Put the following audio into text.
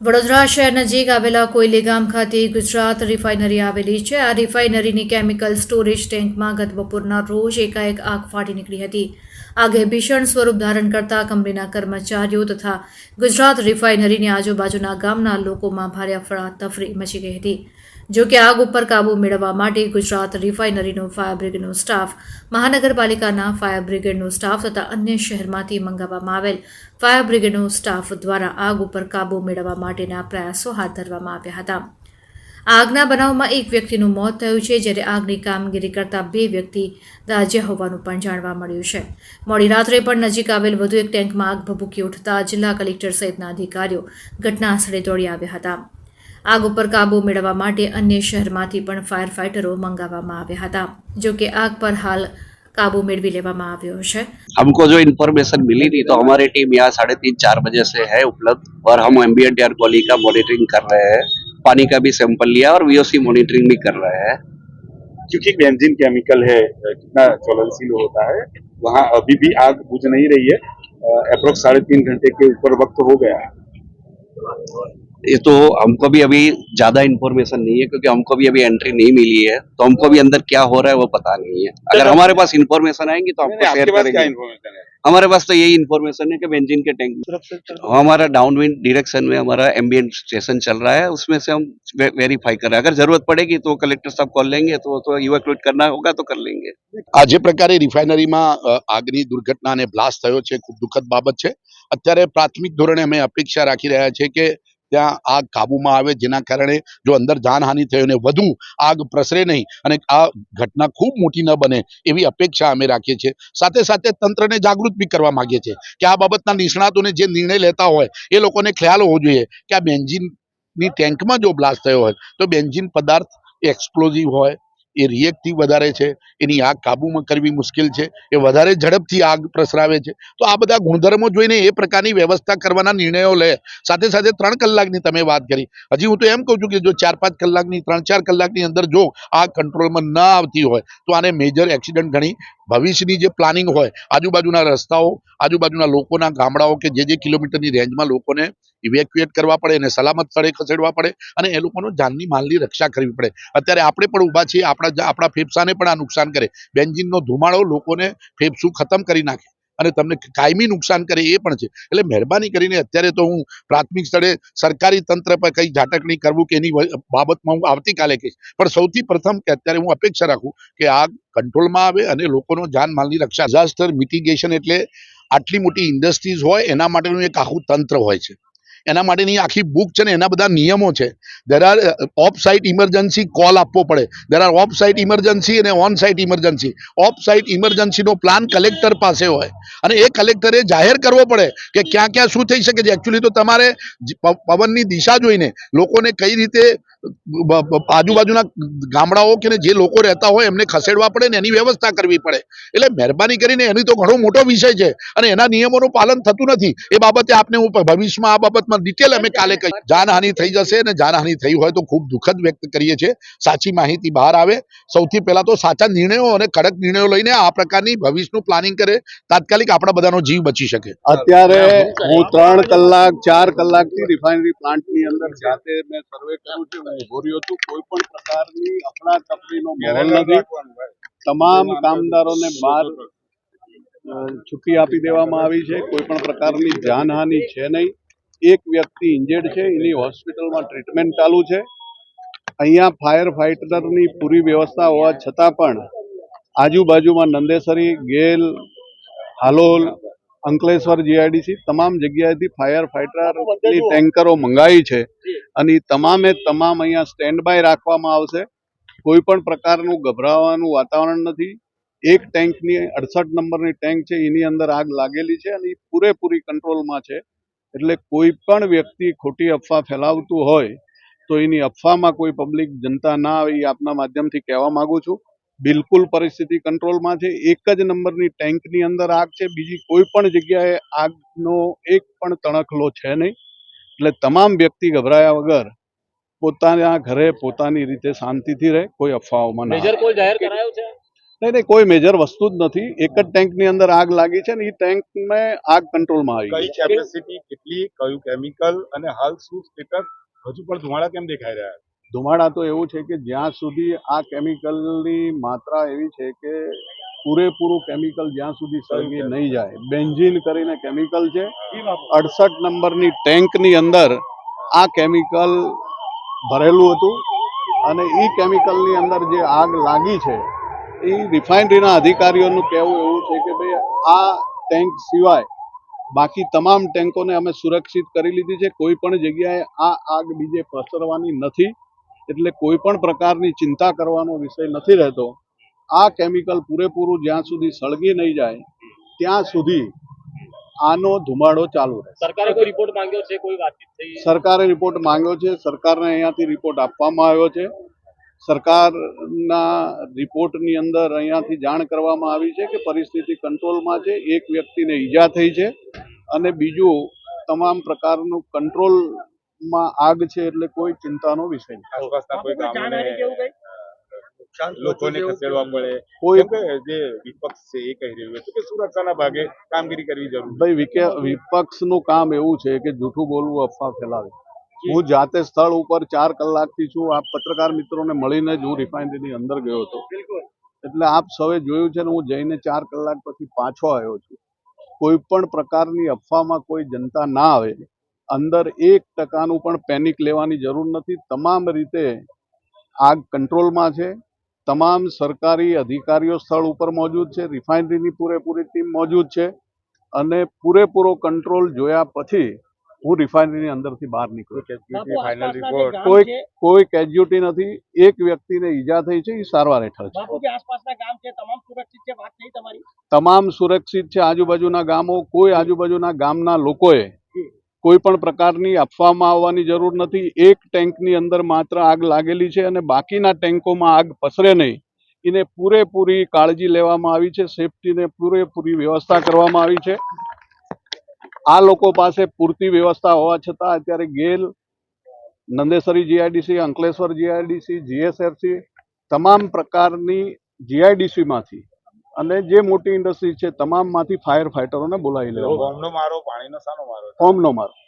વડોદરા શહેર નજીક આવેલા કોયલી ગામ ખાતે ગુજરાત રિફાઇનરી આવેલી છે. આ રિફાઇનરીની કેમિકલ સ્ટોરેજ ટેન્કમાં ગત બપોરના રોજ એકાએક આગ ફાટી નીકળી હતી. આગે ભીષણ સ્વરૂપ ધારણ કરતા કંપનીના કર્મચારીઓ તથા ગુજરાત રિફાઇનરીની આજુબાજુના ગામના લોકોમાં ભારે અફડાતફરી મચી ગઈ હતી. જો કે આગ ઉપર કાબૂ મેળવવા માટે ગુજરાત રિફાઇનરીનો ફાયર બ્રિગેડનો સ્ટાફ, મહાનગરપાલિકાના ફાયર બ્રિગેડનો સ્ટાફ તથા અન્ય શહેરમાંથી મંગાવવામાં આવેલ ફાયર બ્રિગેડનો સ્ટાફ દ્વારા આગ ઉપર કાબૂ મેળવવા માટેના પ્રયાસો હાથ ધરવામાં આવ્યા હતા. આગના બનાવમાં એક વ્યક્તિનું મોત થયું છે, જ્યારે આગની કામગીરી કરતા બે વ્યક્તિ દાજ્યા હોવાનું પણ જાણવા મળ્યું છે. મોડી રાત્રે પણ નજીક આવેલ વધુ એક ટેન્કમાં આગ ભભૂકી ઉઠતા જિલ્લા કલેક્ટર સહિતના અધિકારીઓ ઘટના સ્થળે દોડી આવ્યા હતા. આગ ઉપર કાબૂ મેળવવા માટે અન્ય શહેરમાંથી પણ ફાયર ફાઇટરો મંગાવવામાં આવ્યા હતા જો કે આગ પર હાલ કાબૂ મેળવી લેવામાં આવ્યો છે हमको जो इन्फॉर्मेशन मिली थी तो हमारी टीम यहाँ साढ़े तीन चार बजे से है उपलब्ध और हम एम्बियंट एयर क्वालिटी का मॉनिटरिंग कर रहे हैं पानी का भी सैंपल लिया और वीओसी मॉनिटरिंग भी कर रहे हैं क्योंकि बेंजीन केमिकल है कितना ज्वलनशील होता है वहाँ अभी भी आग बुझ नहीं रही है अप्रोक्स साढ़े तीन घंटे के ऊपर वक्त हो गया है ये तो हमको भी अभी ज्यादा इन्फॉर्मेशन नहीं है क्योंकि हमको भी अभी एंट्री नहीं मिली है तो हमको भी अंदर क्या हो रहा है वो पता नहीं है अगर हमारे पास इन्फॉर्मेशन आएंगी तो आपको शेयर आपके पास क्या करेंगे इन्फॉर्मेशन है हमारे पास तो यही इन्फॉर्मेशन है कि बेंजीन के टैंक हमारा डाउन विंड डिरेक्शन में हमारा एम्बियंट स्टेशन चल रहा है उसमें से हम वे- वेरीफाई कर रहे हैं अगर जरूरत पड़ेगी तो कलेक्टर साहब कॉल लेंगे तो तो इवेक्युएट करना होगा तो कर लेंगे આ જે પ્રકારે રિફાઇનરીમાં અ, આગની દુર્ઘટના અને બ્લાસ્ટ થયો છે ખૂબ દુઃખદ બાબત છે અત્યારે પ્રાથમિક ધોરણે અમે અપેક્ષા રાખી રહ્યા છે કે ત્યાં આગ કાબુમાં આવે, જેના કારણે જો અંદર જાનહાનિ થઈ અને વધુ આગ પ્રસરે નહીં અને આ ઘટના ખૂબ મોટી ન બને એવી અપેક્ષા અમે રાખીએ છીએ. સાથે સાથે તંત્રને જાગૃત બી કરવા માંગીએ છીએ કે આ બાબતના નિષ્ણાતોને જે નિર્ણય લેતા હોય, એ લોકોને ખ્યાલ હોવો જોઈએ કે આ બેન્ઝિનની ટેન્કમાં જો બ્લાસ્ટ થયો હોય, તો બેન્ઝિન પદાર્થ એક્સપ્લોઝિવ હોય એ રિએક્ટિવ વધારે છે, એની આગ કાબૂમાં કરવી મુશ્કેલ છે, એ વધારે ઝડપથી આગ પ્રસરાવે છે. તો આ બધા ગુણધર્મો જોઈને એ પ્રકારની વ્યવસ્થા કરવાના નિર્ણયો લે. સાથે સાથે ત્રણ કલાકની તમે વાત કરી. હજી હું તો એમ કહું છું કે જો ચાર પાંચ કલાકની, ત્રણ ચાર કલાકની અંદર જો આ કંટ્રોલમાં ના આવતી હોય, તો આને મેજર એક્સિડન્ટ ગણી ભવિષ્યની જે પ્લાનિંગ હોય, આજુબાજુના રસ્તાઓ, આજુબાજુના લોકોના ગામડાઓ કે જે જે કિલોમીટરની રેન્જમાં લોકોને ઇવેક્યુએટ કરવા પડે અને સલામત સ્થળે ખસેડવા પડે અને એ લોકોનો જાનની માલની રક્ષા કરવી પડે. અત્યારે આપણે પણ ઊભા છીએ, આપણા આપણા ફેફસાને પણ આ નુકસાન કરે. બેન્જિનનો ધુમાડો લોકોને ફેફસું ખતમ કરી નાખે. અને તમને કાયમી નુકસાન કરે એ પણ છે. એટલે મહેરબાની કરીને અત્યારે તો હું પ્રાથમિક સ્થળે સરકારી તંત્ર પર કંઈ ઝાટકણી કરવું કે એની બાબતમાં હું આવતીકાલે કહીશ. પણ સૌથી પ્રથમ કે અત્યારે હું અપેક્ષા રાખું કે આ કંટ્રોલમાં આવે અને લોકોનો જાનમાલની રક્ષા. ડિઝાસ્ટર મિટિગેશન એટલે આટલી મોટી ઇન્ડસ્ટ્રીઝ હોય એના માટેનું એક આખું તંત્ર હોય છે. એના માટેની આખી બુક છે ને, એના બધા નિયમો છે. There are off site emergency call આપવો પડે. There are off site emergency અને on site emergency off site ઇમરજન્સીનો plan collector પાસે હોય. અને એ કલેક્ટરે જાહેર કરવો પડે કે ક્યાં ક્યાં શું થઈ શકે છે. એકચ્યુઅલી તો તમારે પવનની દિશા જોઈને લોકોને કઈ રીતે આજુબાજુના ગામડાઓ કે જે લોકો રહેતા હોય એમને ખસેડવા પડે ને એની વ્યવસ્થા કરવી પડે. એટલે મહેરબાની કરીને એની તો ઘણો મોટો વિષય છે અને એના નિયમોનું પાલન થતું નથી. એ બાબતે આપને હું ભવિષ્યમાં આ બાબતમાં ડિટેલ અમે કાલે કહી જાનહાનિ થઈ જશે અને જાનહાનિ થઈ હોય તો ખૂબ દુઃખદ વ્યક્ત કરીએ છીએ. સાચી માહિતી બહાર આવે. સૌથી પહેલા તો સાચા નિર્ણયો અને કડક નિર્ણયો લઈને આ પ્રકારની ભવિષ્યનું પ્લાનિંગ કરે. તાત્કાલિક આપણા બધાનો જીવ બચી શકે. અત્યારે હું ત્રણ કલાક, ચાર કલાકથી રિફાઇનરી પ્લાન્ટની અંદર જાતે મેં સર્વે કર્યું છે. ઊભો રહ્યો છું કોઈ પણ પ્રકારની અફડા માહોલ નથી. તમામ કામદારોને બહાર છુટ્ટી આપી દેવામાં આવી છે. કોઈ પણ પ્રકારની જાનહાનિ છે નહીં. એક વ્યક્તિ ઇન્જર્ડ છે. એની હોસ્પિટલમાં ટ્રીટમેન્ટ ચાલુ છે. અહીંયા ફાયર ફાઇટરની પૂરી વ્યવસ્થા હોવા છતાં પણ આજુબાજુમાં નંદેસરી ગેલ હાલોલ અંકલેશ્વર જીઆઈડીસી તમામ જગ્યાએથી ફાયર ફાઈટરની ટેન્કરો મંગાવી છે. અને તમામે તમામ અહીંયા સ્ટેન્ડ બાય રાખવામાં આવશે. કોઈ પણ પ્રકારનું ગભરાવાનું વાતાવરણ નથી. એક ટેન્કની અડસઠ નંબરની ટેન્ક છે, એની અંદર આગ લાગેલી છે અને એ પૂરેપૂરી કંટ્રોલમાં છે. એટલે કોઈ પણ વ્યક્તિ ખોટી અફવા ફેલાવતું હોય તો એની અફવામાં કોઈ પબ્લિક જનતા ના આવે એ આપના માધ્યમથી કહેવા માંગુ છું. બિલકુલ પરિસ્થિતિ કંટ્રોલમાં છે. એક જ નંબરની ટેન્કની અંદર આગ છે. બીજી કોઈ પણ જગ્યાએ આગનો એક પણ તણખલો છે નહીં. એટલે તમામ વ્યક્તિ ગભરાયા વગર પોતાના ઘરે પોતાની રીતે શાંતિથી રહે કોઈ અફવાઓમાં ના મેજર કોલ જાહેર કરાયો છે? નહીં નહીં કોઈ મેજર વસ્તુ જ નથી. એક જ ટેન્કની અંદર આગ લાગી છે ને એ ટેન્કમાં આગ કંટ્રોલમાં આવી કઈ કેપેસિટી કેટલી કયું કેમિકલ અને હાલ શું સ્ટેટસ હજુ પણ ધુમાડા કેમ દેખાઈ રહ્યા છે? ધુમાડા તો એવું છે કે જ્યાં સુધી આ કેમિકલની માત્રા એવી છે કે પૂરેપૂરું કેમિકલ જ્યાં સુધી સળગી નહીં જાય. બેન્ઝીન કરીને કેમિકલ છે. અડસઠ નંબરની ટેન્કની અંદર આ કેમિકલ ભરેલું હતું અને એ કેમિકલની અંદર જે આગ લાગી છે એ રિફાઇનરીના અધિકારીઓનું કહેવું એવું છે કે ભાઈ આ ટેન્ક સિવાય બાકી તમામ ટેન્કોને અમે સુરક્ષિત કરી લીધી છે. કોઈ પણ જગ્યાએ આ આગ બીજે પ્રસરવાની નથી. એટલે કોઈ પણ પ્રકારની ચિંતા કરવાનો વિષય નથી રહેતો. આ કેમિકલ પૂરેપૂરું જ્યાં સુધી સળગી નહીં જાય ત્યાં સુધી આનો ધુમાડો ચાલુ રહે. સરકારે કોઈ રિપોર્ટ માંગ્યો છે? કોઈ વાતચીત થઈ? સરકારે રિપોર્ટ માંગ્યો છે. સરકારને અહીંયાથી રિપોર્ટ આપવામાં આવ્યો છે. સરકારના રિપોર્ટની અંદર અહીંયાથી જાણ કરવામાં આવી છે કે પરિસ્થિતિ કંટ્રોલમાં છે. એક વ્યક્તિને ઈજા થઈ છે અને બીજું તમામ પ્રકારનું કંટ્રોલમાં આગ છે એટલે કોઈ ચિંતાનો વિષય નથી આસપાસના કોઈ ગામોને જાનહાની કેવું કઈ લોકોને ખસેડવા પડે. કોઈ જે વિપક્ષ છે એ કહી રહ્યું છે કે સુરક્ષાના ભાગે કામગીરી કરવી જરૂરી ભાઈ વિપક્ષનું કામ એવું છે કે જૂઠું બોલવું અફવા ફેલાવે. હું જાતે સ્થળ ઉપર ચાર કલાકથી છું. આપ પત્રકાર મિત્રોને મળીને જ હું રિફાઇનરીની અંદર ગયો હતો. એટલે આપ સૌએ જોયું છે ને હું જઈને ચાર કલાક પછી પાછો આવ્યો છું. કોઈ પણ પ્રકારની અફવામાં કોઈ જનતા ના આવે. અંદર એક ટકાનું પણ પેનિક લેવાની જરૂર નથી. તમામ રીતે આગ કંટ્રોલમાં છે. તમામ સરકારી અધિકારીઓ સ્થળ ઉપર મોજૂદ છે રિફાઇનરીની પૂરેપૂરી ટીમ મોજૂદ છે અને પૂરેપૂરો કંટ્રોલ જોયા પછી હું રિફાઇનરીની અંદરથી બહાર નીકળ્યો ગામ કોઈ કોઈ કેજ્યુટી નથી એક વ્યક્તિને ઈજા થઈ છે એ સારવાર હેઠળ છે. બાપુ જે આસપાસના ગામ છે તમામ સુરક્ષિત છે વાત થઈ તમારી? તમામ સુરક્ષિત છે આજુબાજુના ગામો કોઈ આજુબાજુના ગામના લોકોએ કોઈ પણ પ્રકારની અફવામાં આવવાની જરૂર નથી. એક ટેન્કની અંદર માત્ર આગ લાગેલી છે અને બાકીના ટેન્કોમાં આગ પસરે નહીં. એને પૂરેપૂરી કાળજી લેવામાં આવી છે. સેફટીને પૂરેપૂરી વ્યવસ્થા કરવામાં આવી છે. આ લોકો પાસે પૂરતી વ્યવસ્થા હોવા છતાં અત્યારે GAIL, Nandesari GIDC, Ankleshwar GIDC GSFC તમામ પ્રકારની જીઆઈડીસીમાંથી અને જે મોટી ઇન્ડસ્ટ્રી છે તમામમાંથી ફાયર ફાઇટરોને બોલાવી લેવા. હોમનો મારો પાણીનો સાનો મારો. હોમનો મારો.